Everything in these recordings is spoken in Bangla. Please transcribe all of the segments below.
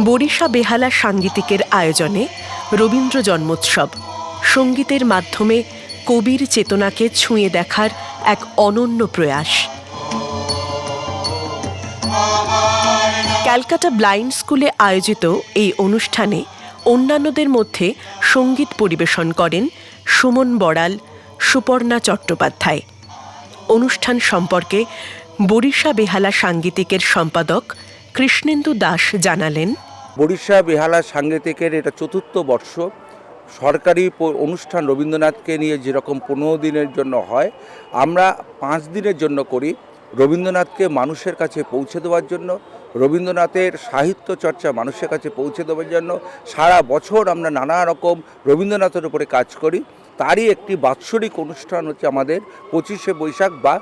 বরিশা বেহালা সাংগীতিকের আয়োজনে রবীন্দ্র জন্মোৎসব। সঙ্গীতের মাধ্যমে কবির চেতনাকে ছুঁয়ে দেখার এক অনন্য প্রয়াস। ক্যালকাটা ব্লাইন্ড স্কুলে আয়োজিত এই অনুষ্ঠানে অন্যান্যদের মধ্যে সংগীত পরিবেশন করেন সুমন বড়াল, সুপর্ণা চট্টোপাধ্যায়। অনুষ্ঠান সম্পর্কে বরিশা বেহালা সাংগীতিকের সম্পাদক কৃষ্ণেন্দু দাস জানালেন। বরিশা, বেহালা সাংগীতিকের এটা চতুর্থ বর্ষ। সরকারি অনুষ্ঠান রবীন্দ্রনাথকে নিয়ে যেরকম পনেরো দিনের জন্য হয়, আমরা পাঁচ দিনের জন্য করি রবীন্দ্রনাথকে মানুষের কাছে পৌঁছে দেওয়ার জন্য, রবীন্দ্রনাথের সাহিত্য চর্চা মানুষের কাছে পৌঁছে দেওয়ার জন্য। সারা বছর আমরা নানা রকম রবীন্দ্রনাথের উপরে কাজ করি। তারই একটি বাৎসরিক অনুষ্ঠান হচ্ছে আমাদের পঁচিশে বৈশাখ বা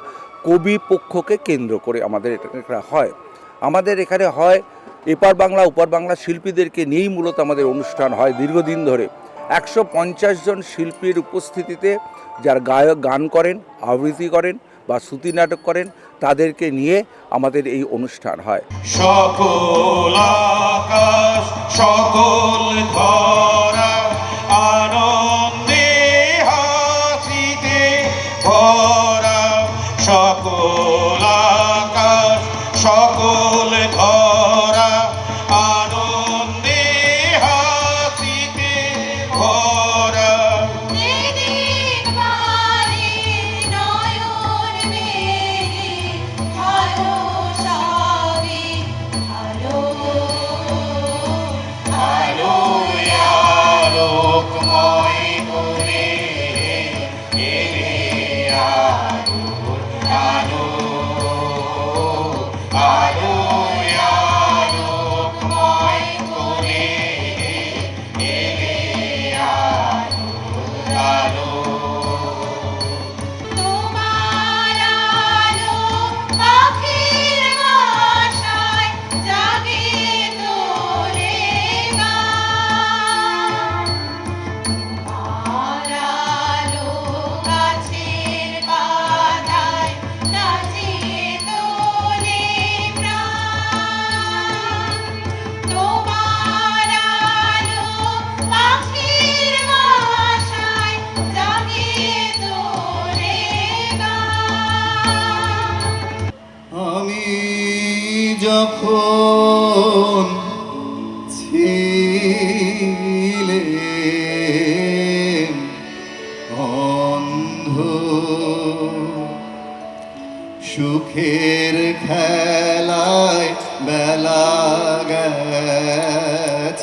কবি পক্ষকে কেন্দ্র করে আমাদের এটা হয়। আমাদের এখানে হয় এপার বাংলা, ওপার বাংলা শিল্পীদেরকে নিয়েই মূলত আমাদের অনুষ্ঠান হয় দীর্ঘদিন ধরে। একশো পঞ্চাশ জন শিল্পীর উপস্থিতিতে যার গায়ক গান করেন, আবৃত্তি করেন বা শ্রুতি নাটক করেন, তাদেরকে নিয়ে আমাদের এই অনুষ্ঠান হয়। সকল আকাশ, সকল ধরা Bible.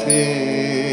গেছে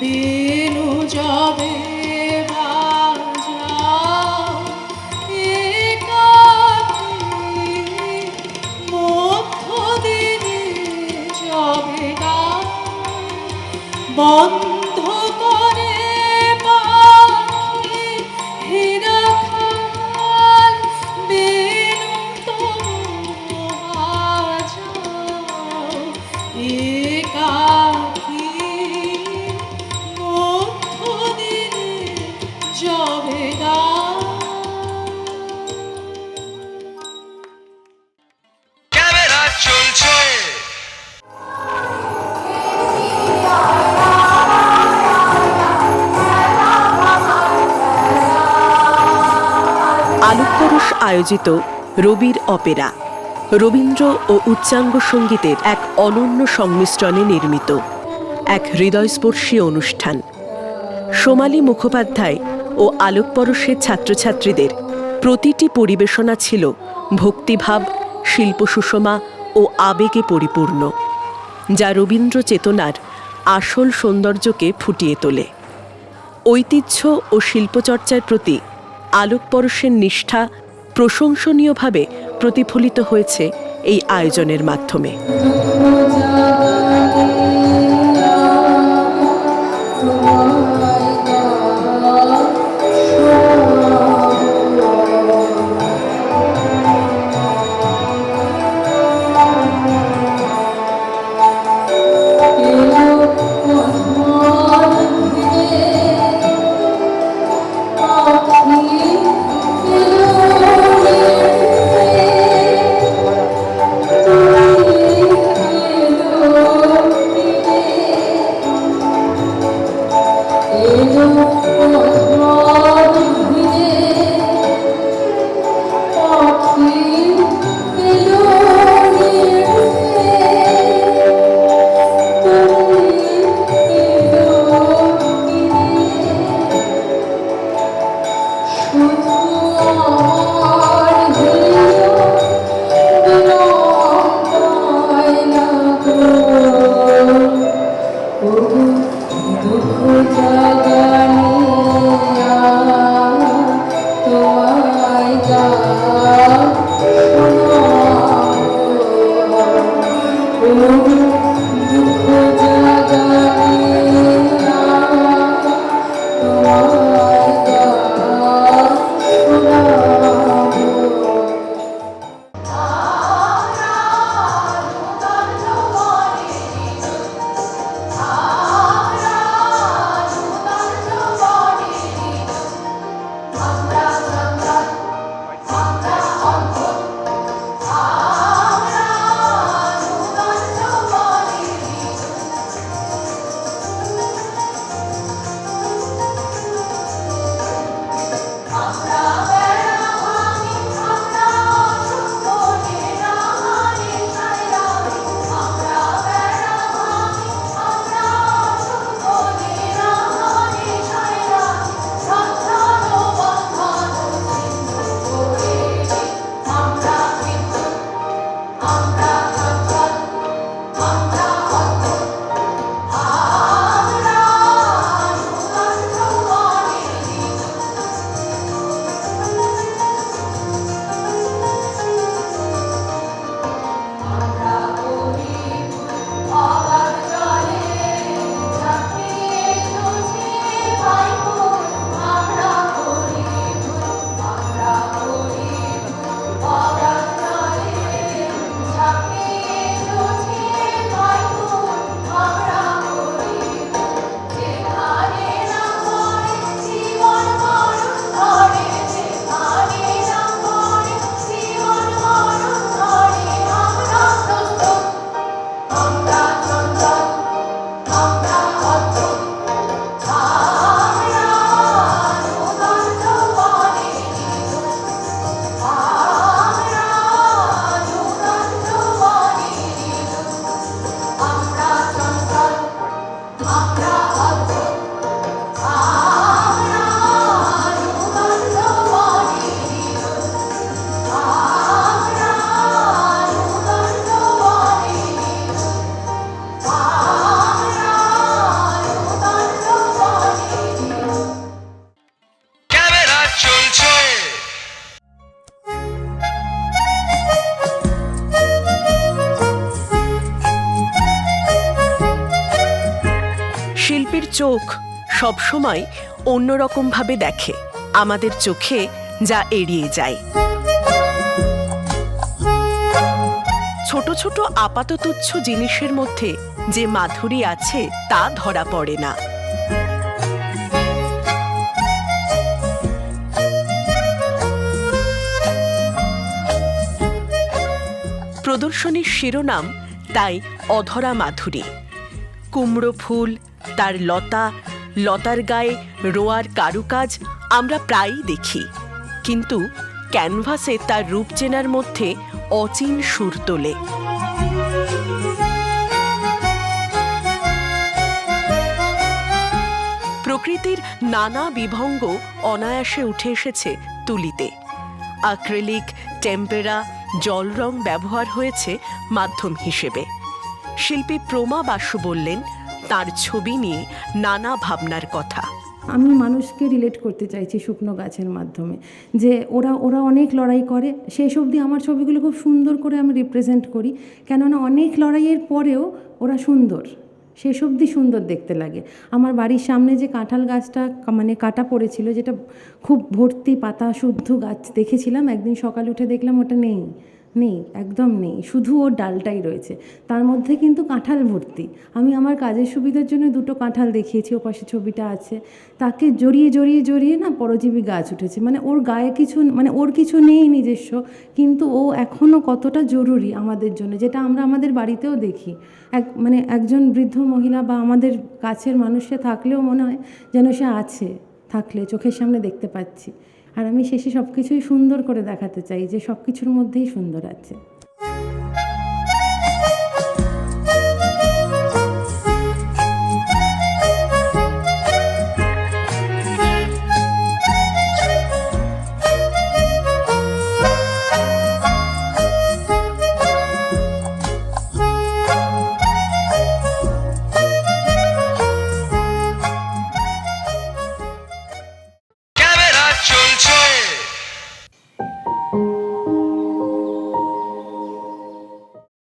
বেনু যাবে মধ্য দিনে যাবে গান বন্ধ আয়োজিত রবির অপেরা, রবীন্দ্র ও উচ্চাঙ্গ সঙ্গীতের এক অনন্য সংমিশ্রণে নির্মিত এক হৃদয়স্পর্শী অনুষ্ঠান। সোমালী মুখোপাধ্যায় ও আলোকপরশের ছাত্রছাত্রীদের প্রতিটি পরিবেশনা ছিল ভক্তিভাব শিল্প সুষমা ও আবেগে পরিপূর্ণ, যা রবীন্দ্র চেতনার আসল সৌন্দর্যকে ফুটিয়ে তোলে। ঐতিহ্য ও শিল্পচর্চার প্রতি আলোকপরশের নিষ্ঠা প্রশংসনীয়ভাবে প্রতিফলিত হয়েছে এই আয়োজনের মাধ্যমে। সবসময় অন্যরকমভাবে দেখে আমাদের চোখে যা এড়িয়ে যায়। ছোট ছোট আপাততুচ্ছ জিনিসের মধ্যে যে মাধুরী আছে তা ধরা পড়ে না। প্রদর্শনীর শিরোনাম তাই অধরা মাধুরী। কুমড়ো ফুল, তার লতা লতার গায়ে রোয়ার কারুকাজ আমরা প্রায়ই দেখি। কিন্তু ক্যানভাসে তার রূপ চেনার মধ্যে অচিন সুর তোলে। প্রকৃতির নানা বিভঙ্গ অনায়াসে উঠে এসেছে তুলিতে। আক্রেলিক, টেম্পেরা, জল রং ব্যবহার হয়েছে মাধ্যম হিসেবে। শিল্পী প্রমা বাসু বললেন তার ছবি নিয়ে নানা ভাবনার কথা। আমি মানুষকে রিলেট করতে চাইছি শুকনো গাছের মাধ্যমে, যে ওরা ওরা অনেক লড়াই করে সেই সব দিয়ে আমার ছবিগুলো খুব সুন্দর করে আমি রিপ্রেজেন্ট করি, কেননা অনেক লড়াইয়ের পরেও ওরা সুন্দর সেই সবদি সুন্দর দেখতে লাগে। আমার বাড়ির সামনে যে কাঁঠাল গাছটা মানে কাটা পড়েছিল, যেটা খুব ভর্তি পাতা, শুদ্ধ গাছ দেখেছিলাম, একদিন সকালে উঠে দেখলাম ওটা নেই। নেই, একদম নেই। শুধু ওর ডালটাই রয়েছে। তার মধ্যে কিন্তু কাঁঠাল ভর্তি। আমি আমার কাজের সুবিধার জন্য দুটো কাঁঠাল দেখিয়েছি ও পাশে ছবিটা আছে। তাকে জড়িয়ে জড়িয়ে জড়িয়ে না পরজীবী গাছ উঠেছে মানে ওর গায়ে কিছু মানে ওর কিছু নেই নিজস্ব, কিন্তু ও এখনও কতটা জরুরি আমাদের জন্য, যেটা আমরা আমাদের বাড়িতেও দেখি। এক মানে একজন বৃদ্ধ মহিলা বা আমাদের কাছের মানুষে থাকলেও মনে হয় যেন সে আছে, থাকলে চোখের সামনে দেখতে পাচ্ছি। আর আমি শেষে সব কিছুই সুন্দর করে দেখাতে চাই যে সব কিছুর মধ্যেই সুন্দর আছে।